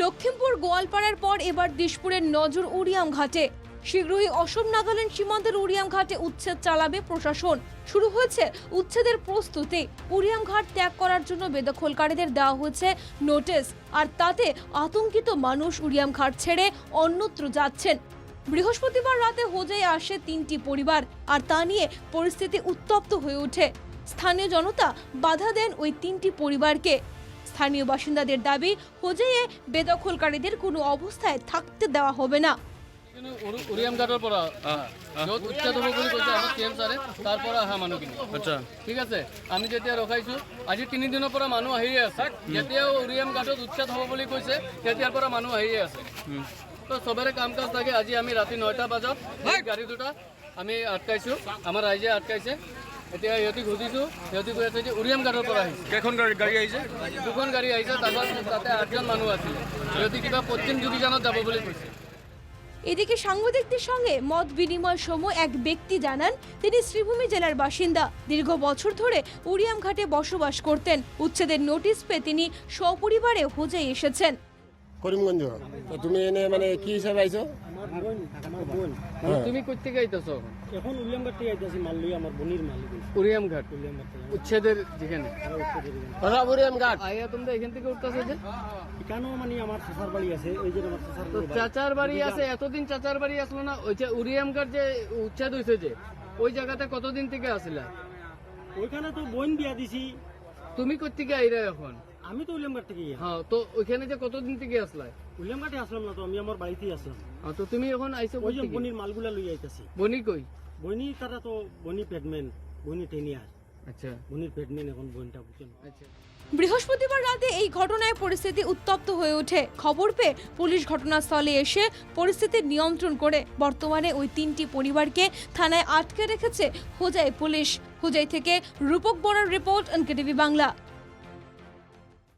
লক্ষিমপুর গোয়ালপাড়ার পর এবার দিশপুরের নজর উড়িয়াম ঘাটে। শীঘ্রই অসম নাগাল্যান্ড সীমান্তের উড়িয়াম ঘাটে উচ্ছেদ চালাবে প্রশাসন। শুরু হয়েছে উচ্ছেদের প্রস্তুতি। উড়িয়াম ঘাট ত্যাগ করার জন্য বেদখলকারীদের দেওয়া হয়েছে নোটিশ। আর তাতে আতঙ্কিত মানুষ উড়িয়াম ঘাট ছেড়ে অন্যত্র যাচ্ছেন। বৃহস্পতিবার রাতে হোজায় আসে তিনটি পরিবার, আর তা নিয়ে পরিস্থিতি উত্তপ্ত হয়ে ওঠে। স্থানীয় জনতা বাধা দেন ওই তিনটি পরিবারকে। স্থানীয় বাসিন্দাদের দাবি হোজাইয়ে বেদখলকারীদের কোনো অবস্থায় থাকতে দেওয়া হবে না। কিন্তু উৰু- পৰা য'ত উচ্ছেদ হ'ব বুলি কৈছে আমাৰ চি এম ছাৰে তাৰ পৰা অহা মানুহখিনি আচ্ছা। ঠিক আছে? আমি যেতিয়া ৰখাইছোঁ আজি তিনিদিনৰ পৰা মানুহ আহিয়ে আছে। যেতিয়াও উৰিয়াম ঘাটত উচ্ছেদ হ'ব বুলি কৈছে তেতিয়াৰ পৰা মানুহ আহিয়ে আছে। তো চবৰে কাম কাজ থাকে। আজি আমি ৰাতি নটা বজাত এই গাড়ী দুটা আমি আটকাইছোঁ। আমাৰ ৰাইজে আটকাইছে। এতিয়া সিহঁতি সুধিছোঁ সিহঁতি কৈ আছে যে উৰিয়াম ঘাটৰ পৰা আহিছে। কেইখন গাড়ী গাড়ী আহিছে? দুখন গাড়ী আহিছে তাৰপৰা তাতে আঠজন মানুহ আছিলে সিহঁতি কিবা পশ্চিম ডিভিজনত যাব বুলি কৈছে। এদিকে সাংবাদিকদের সঙ্গে মত বিনিময় সময় এক ব্যক্তি জানান তিনি শ্রীভূমি জেলার বাসিন্দা। দীর্ঘ বছর ধরে উড়িয়াম ঘাটে বসবাস করতেন। উচ্ছেদের নোটিশ পেয়ে তিনি সপরিবারে হোজাই এসেছেন। করিমগঞ্জ। তুমি এনে মানে কি হিসাবে আইছো? তুমি কোথেকে আইতেছো এখন? থেকে আইতেছি মাল লই আমার বোনির মাল উলিয়াম ঘাট উচ্ছেদের যেখানে? ঘাট আইয়া তোমরা এখান থেকে উঠতেছো যে? কেন মানে আমার শ্বশুর বাড়ি আছে? ওই যে আমার তো চাচার বাড়ি আছে এতদিন চাচার বাড়ি আসলো না? ওই যে উরিয়াম ঘাট যে উচ্ছেদ হয়েছে যে ওই জায়গাতে কতদিন থেকে আসিলা? ওইখানে তো বোন বিয়া দিছি। তুমি কোথেকে আইরা এখন? আমি তো উলিয়াম ঘাট থেকে হ্যাঁ তো ওইখানে যে কতদিন থেকে আসলা উলিয়াম ঘাটে আসলাম না তো আমি আমার বাড়িতেই আসলাম। হ্যাঁ, তো তুমি এখন আইসো ওই যে বনির মালগুলা লই আইতাছি। বনি কই? বনি তারা তো বনি পেডম্যান বনি টেনিয়ার। আচ্ছা। বনির পেডম্যান এখন বোনটা বুঝছেন আচ্ছা। বৃহস্পতিবার রাতে এই ঘটনায় পরিস্থিতি উত্তপ্ত হয়ে ওঠে। খবর পেয়ে পুলিশ ঘটনাস্থলে এসে পরিস্থিতি নিয়ন্ত্রণ করে। বর্তমানে ওই তিনটি পরিবারকে থানায় আটকে রেখেছে হোজাই পুলিশ। হোজাই থেকে রূপক বড়ার রিপোর্ট এনকেটিভি বাংলা।